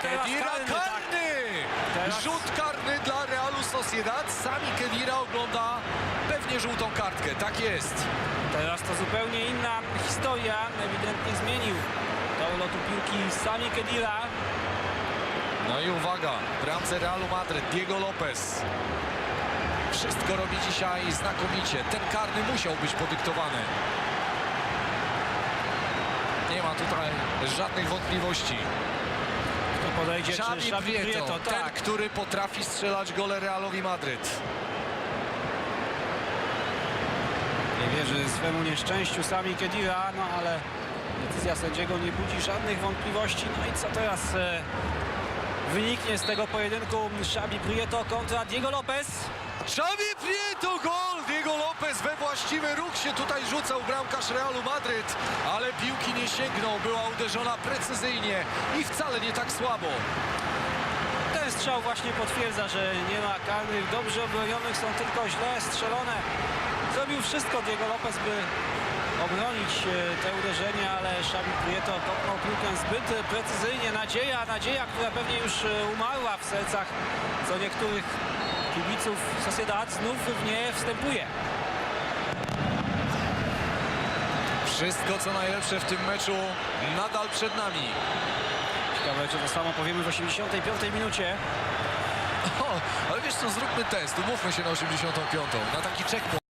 Kedira karny, tak. karny! Teraz- Rzut karny dla Realu Sociedad. Sami Kedira ogląda pewnie żółtą kartkę. Tak jest. Teraz to zupełnie inna historia. Ewidentnie zmienił to lotu piłki Sami Kedira. No i uwaga, w bramce Realu Madryt Diego Lopez. Wszystko robi dzisiaj znakomicie. Ten karny musiał być podyktowany. Nie ma tutaj żadnych wątpliwości. Czy Xavi Xavi Prieto, Prieto? ten, Tak. który potrafi strzelać gole Realowi Madryt. Nie wierzy swemu nieszczęściu Sami Kedira, no ale decyzja sędziego nie budzi żadnych wątpliwości. No i co teraz e, wyniknie z tego pojedynku Xavi Prieto kontra Diego Lopez? Xavi Prieto, gol! Właściwy ruch się tutaj rzucał bramkarz Realu Madryt, ale piłki nie sięgnął, była uderzona precyzyjnie i wcale nie tak słabo. Ten strzał właśnie potwierdza, że nie ma karnych dobrze obronionych, są tylko źle strzelone. Zrobił wszystko Diego Lopez, by obronić e, te uderzenia, ale Xavi Prieto kopnął piłkę zbyt precyzyjnie. Nadzieja, nadzieja, która pewnie już e, umarła w sercach co niektórych kibiców Sociedad znów w nie wstępuje. Wszystko co najlepsze w tym meczu nadal przed nami. Ciekawe, czy to samo powiemy w 85 minucie. O, ale wiesz co, zróbmy test, umówmy się na 85. Na taki checkpoint.